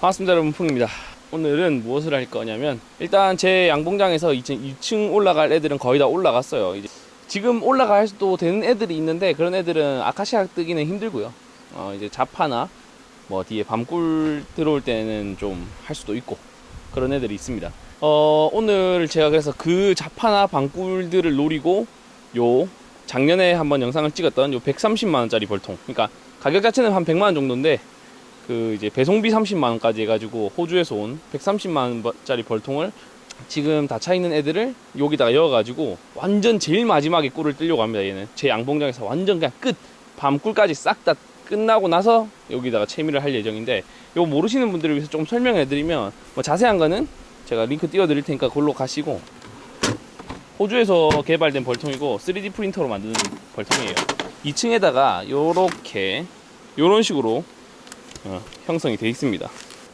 반갑습니다 여러분. 풍입니다. 오늘은 무엇을 할 거냐면 일단 제 양봉장에서 2층, 2층 올라갈 애들은 거의 다 올라갔어요. 이제 지금 올라갈 수도 되는 애들이 있는데 그런 애들은 아카시아 뜨기는 힘들고요. 어, 이제 자파나 뭐 뒤에 밤꿀 들어올 때는 좀 할 수도 있고 그런 애들이 있습니다. 어, 오늘 제가 그래서 그 자파나 밤꿀들을 노리고 요 작년에 한번 영상을 찍었던 요 130만 원짜리 벌통. 그러니까 가격 자체는 한 100만 원 정도인데 그 이제 배송비 30만 원까지 해가지고 호주에서 온 130만 원짜리 벌통을 지금 다차 있는 애들을 여기다가 넣어가지고 완전 제일 마지막에 꿀을 뜨려고 합니다 얘는. 제 양봉장에서 완전 그냥 끝 밤꿀까지 싹 다 끝나고 나서 여기다가 채미를 할 예정인데 이거 모르시는 분들을 위해서 좀 설명해 드리면 뭐 자세한 거는 제가 링크 띄워 드릴 테니까 그걸로 가시고 호주에서 개발된 벌통이고 3D 프린터로 만드는 벌통이에요. 2층에다가 요렇게 요런 식으로 어, 형성이 되어 있습니다.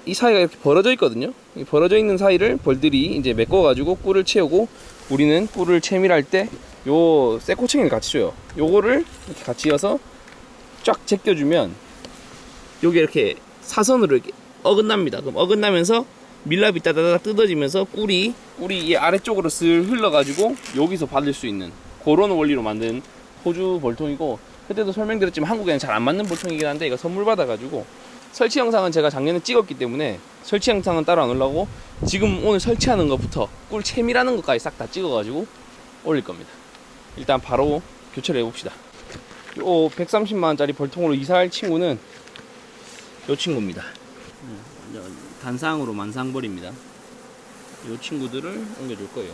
이 사이가 이렇게 벌어져 있거든요. 이 벌어져 있는 사이를 벌들이 이제 메꿔가지고 꿀을 채우고 우리는 꿀을 채밀할 때요 쇠코챙이를 같이 줘요. 요거를 이렇게 같이 이어서 쫙 제껴주면 요게 이렇게 사선으로 이렇게 어긋납니다. 그럼 어긋나면서 밀랍이 따다닥 뜯어지면서 꿀이 꿀이 이 아래쪽으로 슬 흘러가지고 여기서 받을 수 있는 그런 원리로 만든 호주 벌통이고 그때도 설명드렸지만 한국에는 잘 안 맞는 벌통이긴 한데 이거 선물 받아가지고 설치 영상은 제가 작년에 찍었기 때문에 설치 영상은 따로 안 올라오고 지금 오늘 설치하는 것부터 꿀 채밀하는 것까지 싹 다 찍어가지고 올릴 겁니다. 일단 바로 교체를 해봅시다. 요 130만원짜리 벌통으로 이사할 친구는 요 친구입니다. 네, 단상으로 만상벌입니다. 요 친구들을 옮겨줄 거예요.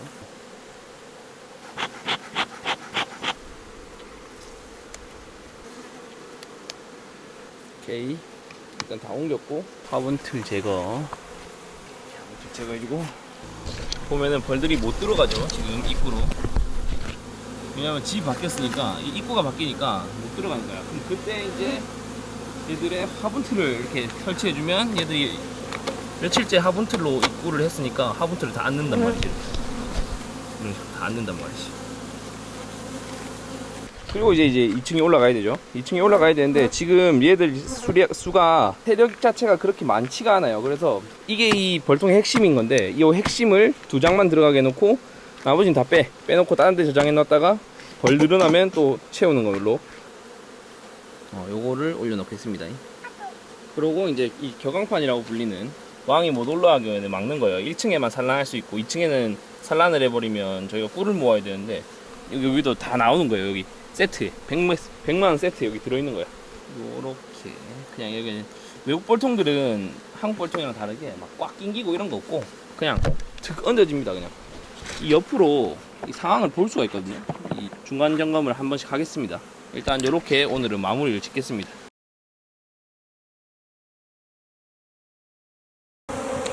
오케이. 일단 다 옮겼고. 화분 틀 제거. 화분 틀 제거해주고. 보면은 벌들이 못 들어가죠 지금 입구로. 왜냐면 집이 바뀌었으니까 이 입구가 바뀌니까 못 들어가는 거야. 그럼 그때 이제 얘들의 화분 틀을 이렇게 설치해주면 얘들이 며칠째 화분 틀로 입구를 했으니까 화분 틀을 다 앉는단 말이지. 이런 식으로 다 앉는단 말이지 그리고 이제 이제 2층에 올라가야 되죠. 2층에 올라가야 되는데 지금 얘들 수리, 수가 세력 자체가 그렇게 많지가 않아요. 그래서 이게 이 벌통의 핵심인 건데 이 핵심을 두 장만 들어가게 해놓고 나머지는 다 빼. 빼놓고 다른 데 저장해 놨다가 벌 늘어나면 또 채우는 걸로 어, 요거를 올려놓겠습니다. 그리고 이제 이 격앙판이라고 불리는 왕이 못 올라가게 막는 거예요. 1층에만 산란할 수 있고 2층에는 산란을 해버리면 저희가 꿀을 모아야 되는데 여기 여기도 다 나오는 거예요. 여기 세트 100만, 100만원 세트 여기 들어있는 거야. 요렇게. 그냥 여기는 외국 볼통들은 한국 볼통이랑 다르게 막 꽉 낑기고 이런 거 없고 그냥 득 얹어집니다 그냥. 이 옆으로 이 상황을 볼 수가 있거든요. 이 중간 점검을 한 번씩 하겠습니다. 일단 요렇게 오늘은 마무리를 짓겠습니다.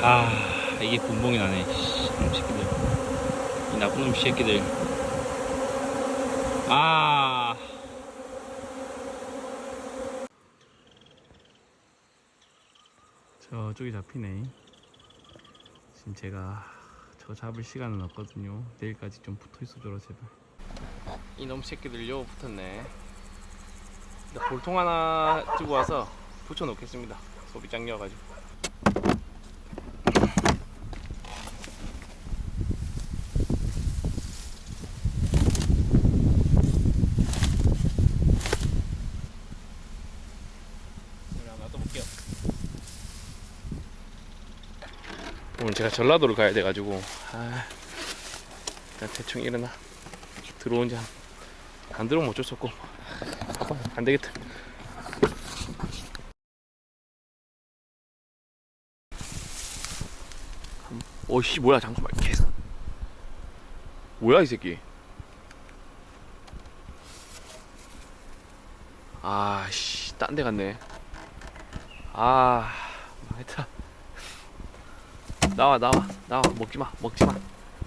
아 이게 분봉이 나네. 이놈 새끼들 이 나쁜 놈 새끼들. 아. 저쪽이 잡히네. 지금 제가 저 잡을 시간은 없거든요. 내일까지 좀 붙어 있어줘라 제발. 이놈 새끼들 요 붙었네. 볼통 하나 들고 와서 붙여 놓겠습니다. 소비장 이어가지고. 우리 하나 놔둬볼게요. 오늘 제가 전라도를 가야 돼가지고. 아, 대충 일어나. 들어온 지안 안 들어오면 어쩔 수 없고. 안 되겠다. 오씨 뭐야 잠깐만. 계속. 뭐야 이 새끼. 아씨 딴 데 갔네. 아 망했다 나와 나와 나와. 먹지마 먹지마.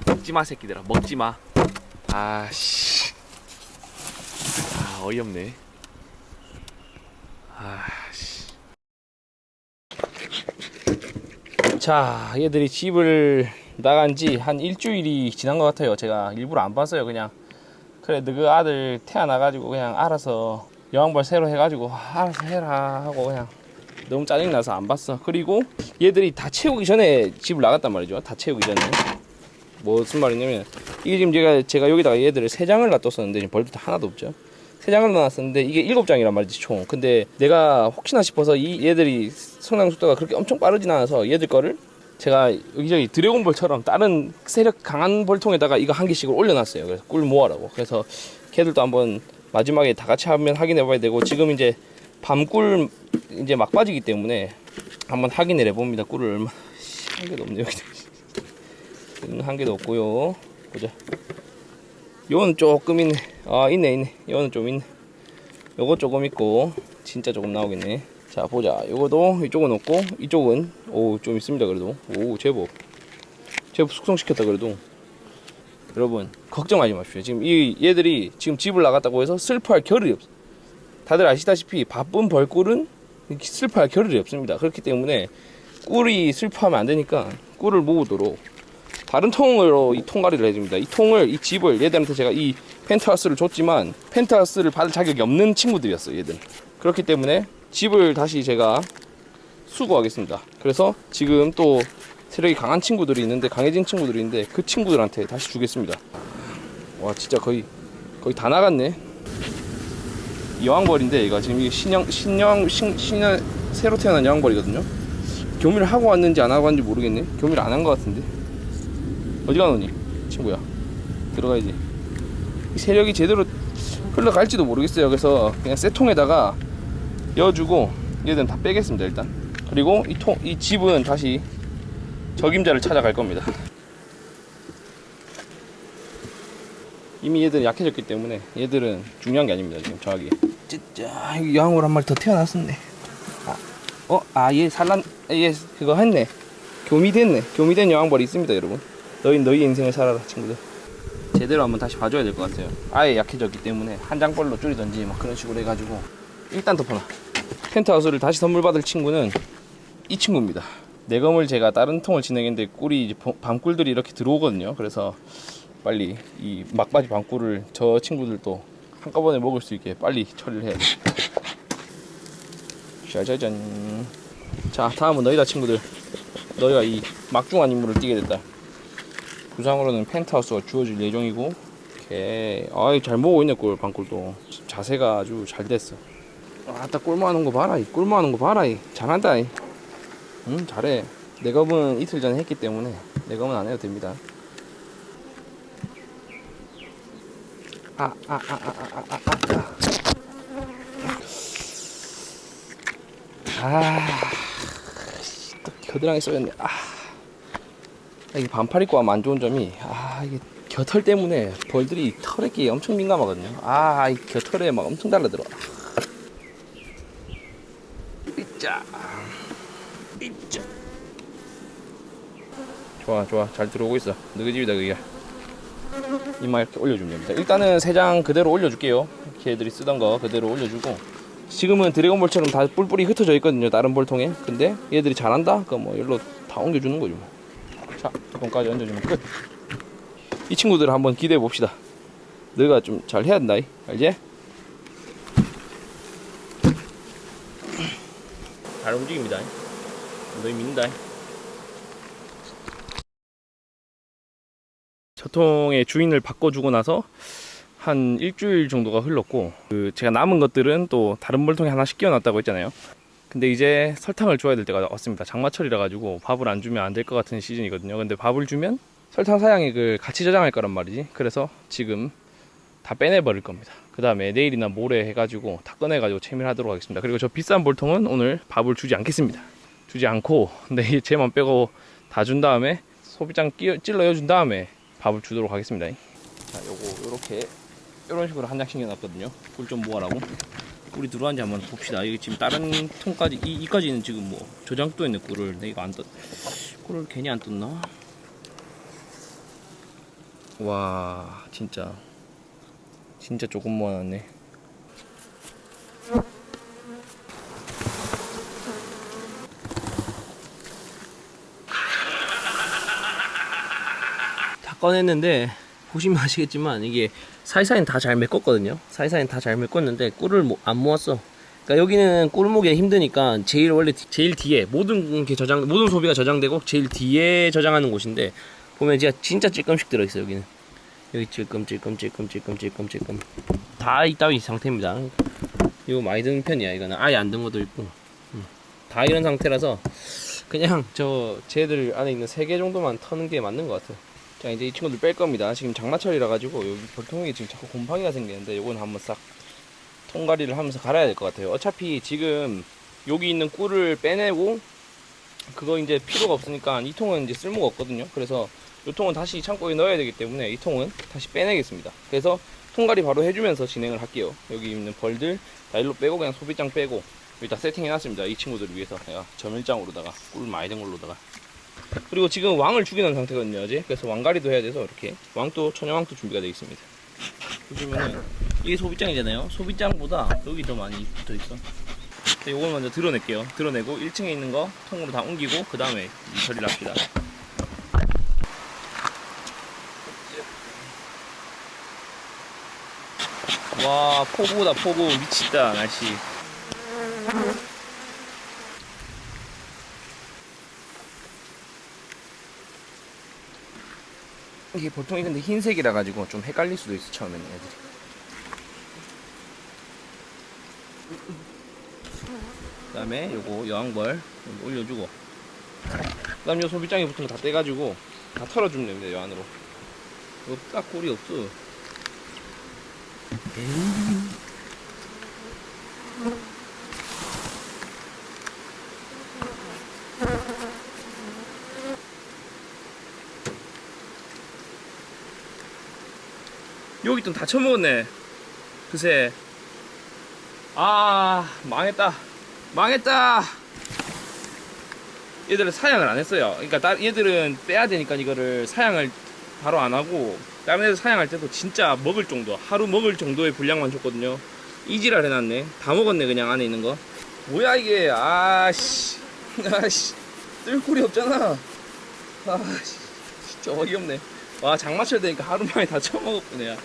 먹지마 새끼들아. 먹지마. 아씨. 아 어이없네. 아씨. 자 얘들이 집을 나간 지 한 일주일이 지난 것 같아요. 제가 일부러 안 봤어요 그냥. 그래 너그 아들 태어나가지고 그냥 알아서 여왕벌 새로 해가지고 알아서 해라 하고 그냥 너무 짜증나서 안 봤어. 그리고 얘들이 다 채우기 전에 집을 나갔단 말이죠. 다 채우기 전에. 뭐 무슨 말이냐면 이게 지금 제가 제가 여기다가 얘들을 세 장을 놔뒀었는데 지금 벌도 하나도 없죠. 세 장을 놔놨었는데 이게 일곱 장이란 말이지 총. 근데 내가 혹시나 싶어서 이 얘들이 성장 속도가 그렇게 엄청 빠르진 않아서 얘들 거를 제가 여기저기 드래곤볼처럼 다른 세력 강한 볼통에다가 이거 한 개씩을 올려놨어요. 그래서 꿀 모아라고. 그래서 걔들도 한번 마지막에 다 같이 한번 확인해 봐야 되고 지금 이제 밤꿀 이제 막 빠지기 때문에 한번 확인을 해봅니다. 꿀을 얼마 씨, 한 개도 없네 여기. 여기는 한 개도 없고요. 보자. 요건 조금 있네. 아 있네 있네. 요거는 좀 있네. 요거 조금 있고 진짜 조금 나오겠네. 자 보자. 요거도 이쪽은 없고 이쪽은 오 좀 있습니다. 그래도 오 제법 제법 숙성시켰다 그래도. 여러분 걱정하지 마십시오. 지금 이 얘들이 지금 집을 나갔다고 해서 슬퍼할 겨를이 없어. 다들 아시다시피 바쁜 벌꿀은 슬퍼할 겨를이 없습니다. 그렇기 때문에 꿀이 슬퍼하면 안 되니까 꿀을 모으도록 다른 통으로 이 통가리를 해줍니다. 이 통을 이 집을 얘들한테 제가 이 펜트하우스를 줬지만 펜트하우스를 받을 자격이 없는 친구들이었어요. 얘들. 그렇기 때문에 집을 다시 제가 수거하겠습니다. 그래서 지금 또 세력이 강한 친구들이 있는데 강해진 친구들이 있는데 그 친구들한테 다시 주겠습니다. 와 진짜 거의 거의 다 나갔네. 여왕벌인데 얘가 지금 이게 신형 신형 신, 신형 새로 태어난 여왕벌이거든요. 교미를 하고 왔는지 안 하고 왔는지 모르겠네. 교미를 안 한 것 같은데. 어디 가노니? 친구야. 들어가야지. 이 세력이 제대로 흘러갈지도 모르겠어요. 그래서 그냥 새 통에다가 여주고 얘들은 다 빼겠습니다 일단. 그리고 이 통 이 집은 다시 적임자를 찾아갈 겁니다. 이미 얘들은 약해졌기 때문에 얘들은 중요한 게 아닙니다 지금 저하기 진짜 여기 양으로 한 마리 더 태어났었네. 아, 어? 아 얘 산란 얘 그거 했네. 교미됐네. 교미된 여왕벌이 있습니다 여러분. 너희 너희 인생을 살아라 친구들. 제대로 한번 다시 봐줘야 될 것 같아요. 아예 약해졌기 때문에 한 장벌로 줄이던지 막 그런 식으로 해가지고 일단 덮어놔. 펜트하우스를 다시 선물 받을 친구는 이 친구입니다. 내검을 제가 다른 통을 진행했는데 꿀이 이제 범- 밤꿀들이 이렇게 들어오거든요. 그래서 빨리 이 막바지 밤꿀을 저 친구들도 한꺼번에 먹을 수 있게 빨리 처리를 돼 짜자잔. 자 다음은 너희다 친구들. 너희가 이 막중한 임무를 띠게 됐다. 부상으로는 펜트하우스가 주어질 예정이고. 오케이. 아이 잘 먹고 있네 꿀 방꿀도. 자세가 아주 잘 됐어. 아따 꿀모하는 거 봐라 이. 꿀모하는 거 봐라 이. 잘한다 이. 응 잘해. 내 검은 이틀 전에 했기 때문에 내 검은 안 해도 됩니다 아 아 아 아 아 아 아 아 또 겨드랑이 쏘였네 아 이게 반팔 입고 하면 안 좋은 점이 아 이게 겨털 때문에 벌들이 털에게 엄청 민감하거든요. 아 이 겨털에 막 엄청 달라들어. 이자 이자 좋아 좋아 잘 들어오고 있어. 너희 집이다 그게. 이마 이렇게 올려주면 됩니다. 일단은 세 장 그대로 올려줄게요. 걔들이 쓰던 거 그대로 올려주고 지금은 드래곤볼처럼 다 뿔뿔이 흩어져 있거든요. 다른 볼통에. 근데 얘들이 잘한다? 그럼 뭐 여기로 다 옮겨주는 거죠. 뭐. 자, 뚜껑까지 얹어주면 끝. 이 친구들을 한번 기대해 봅시다. 너희가 좀 잘 해야 된다, 이. 알지? 잘 움직입니다. 이. 너희 믿는다. 저 통의 주인을 바꿔주고 나서 한 일주일 정도가 흘렀고 그 제가 남은 것들은 또 다른 볼통에 하나씩 끼워놨다고 했잖아요. 근데 이제 설탕을 줘야 될 때가 왔습니다. 장마철이라 가지고 밥을 안 주면 안 될 것 같은 시즌이거든요. 근데 밥을 주면 설탕 사양액을 같이 저장할 거란 말이지. 그래서 지금 다 빼내버릴 겁니다. 그 다음에 내일이나 모레 해가지고 다 꺼내가지고 채밀하도록 하겠습니다. 그리고 저 비싼 볼통은 오늘 밥을 주지 않겠습니다. 주지 않고 근데 제만 빼고 다 준 다음에 소비장 끼 찔러 준 다음에 밥을 주도록 하겠습니다. 자, 요거 요렇게 이런 식으로 한 장씩 해놨거든요. 꿀 좀 모아라고. 꿀이 들어왔는지 한번 봅시다. 이게 지금 다른 통까지 이, 이까지는 지금 뭐 저장도 있는 꿀을 내가 안 떴. 꿀을 괜히 안 떴나? 와 진짜 진짜 조금 모아놨네. 꺼냈는데 보시면 아시겠지만 이게 사이사이는 다 잘 메꿨거든요. 사이사이는 다 잘 메꿨는데 꿀을 모- 안 모았어. 그러니까 여기는 꿀목이 힘드니까 제일 원래 뒤- 제일 뒤에 모든 게 저장 모든 소비가 저장되고 제일 뒤에 저장하는 곳인데 보면 진짜 진짜 찔끔씩 들어 있어 요 여기는 여기 찔끔 찔끔 찔끔 찔끔 찔끔 찔끔 다 이따위 상태입니다. 이거 많이 든 편이야 이거는 아예 안 든 것도 있고 음. 다 이런 상태라서 그냥 저 쟤들 안에 있는 세 개 정도만 터는 게 맞는 것 같아요. 자 이제 이 친구들 뺄 겁니다. 지금 장마철이라 가지고 여기 볼통이 지금 자꾸 곰팡이가 생기는데 요건 한번 싹 통가리를 하면서 갈아야 될 것 같아요. 어차피 지금 여기 있는 꿀을 빼내고 그거 이제 필요가 없으니까 이 통은 이제 쓸모가 없거든요. 그래서 이 통은 다시 창고에 넣어야 되기 때문에 이 통은 다시 빼내겠습니다. 그래서 통가리 바로 해주면서 진행을 할게요. 여기 있는 벌들 다 일로 빼고 그냥 소비장 빼고 여기다 세팅해 놨습니다. 이 친구들을 위해서 내가 점일장으로다가 꿀 많이 된 걸로다가 그리고 지금 왕을 죽이는 상태거든요. 어제 그래서 왕가리도 해야 돼서 이렇게 왕도 천연왕도 준비가 되어 있습니다. 보시면은 이게 소비장이잖아요. 소비장보다 여기 더 많이 붙어 있어. 이걸 먼저 드러낼게요. 드러내고 1층에 있는 거 통으로 다 옮기고 그 다음에 처리를 합시다. 와 폭우다 폭우 미치다 날씨. 이게 보통이 근데 흰색이라 가지고 좀 헷갈릴 수도 있어 처음에는 애들이. 그다음에 요거 여왕벌 올려주고. 그다음 요 소비장에 붙은 거 다 떼가지고 다 털어주면 됩니다 요 안으로. 이거 딱 꿀이 없어 여기 좀다 처먹었네. 그새. 아 망했다. 망했다. 얘들은 사양을 안 했어요. 그러니까 따- 얘들은 빼야 되니까 이거를 사양을 바로 안 하고 다른 애들 사양할 때도 진짜 먹을 정도 하루 먹을 정도의 분량만 줬거든요. 이지랄 해놨네. 다 먹었네 그냥 안에 있는 거. 뭐야 이게? 아씨. 아씨. 뜰꿀이 없잖아. 아씨. 진짜 어이없네 와 장마철 되니까 하루 만에 다 처먹었구나.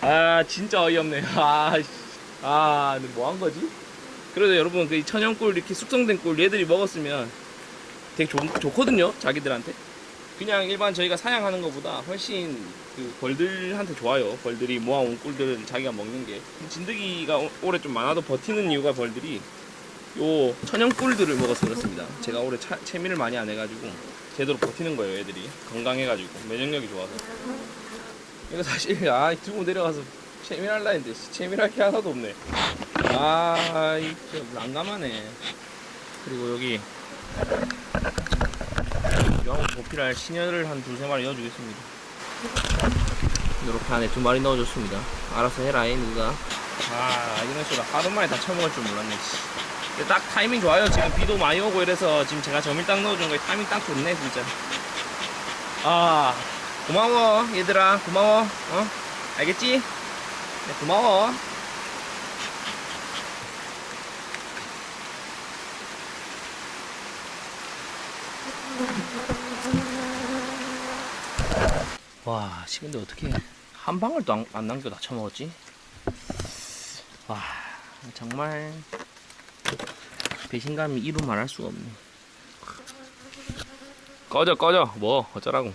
아 진짜 어이없네. 아씨. 아, 뭐 한 거지? 그래도 여러분 그 천연꿀 이렇게 숙성된 꿀 얘들이 먹었으면 되게 좋, 좋거든요 자기들한테. 그냥 일반 저희가 사양하는 것보다 훨씬 그 벌들한테 좋아요. 벌들이 모아온 꿀들은 자기가 먹는 게. 진드기가 오- 올해 좀 많아도 버티는 이유가 벌들이 요 천연 꿀들을 먹어서 그렇습니다. 제가 올해 차- 채미를 많이 안 해가지고 제대로 버티는 거예요 애들이. 건강해가지고. 면역력이 좋아서. 이거 사실 아 들고 내려가서 채밀할라 했는데 씨, 채밀할 게 하나도 없네. 아 이거 난감하네. 그리고 여기. 여하고 보필할 신혈을 한 두세 마리 넣어주겠습니다. 이렇게 안에 두 마리 넣어줬습니다. 알아서 해라 이 누가. 아 이런 식으로 하루 만에 다 처먹을 줄 몰랐네 딱 타이밍 좋아요. 지금 비도 많이 오고 이래서 지금 제가 점일당 넣어준 거에 타이밍 딱 좋네 진짜. 아 고마워 얘들아. 고마워. 어? 알겠지? 네, 고마워. 와, 씨, 근데 어떻게 한 방울도 안, 안 남겨 다 처먹었지? 와, 정말 배신감이 이루 말할 수가 없네. 꺼져, 꺼져. 뭐 어쩌라고?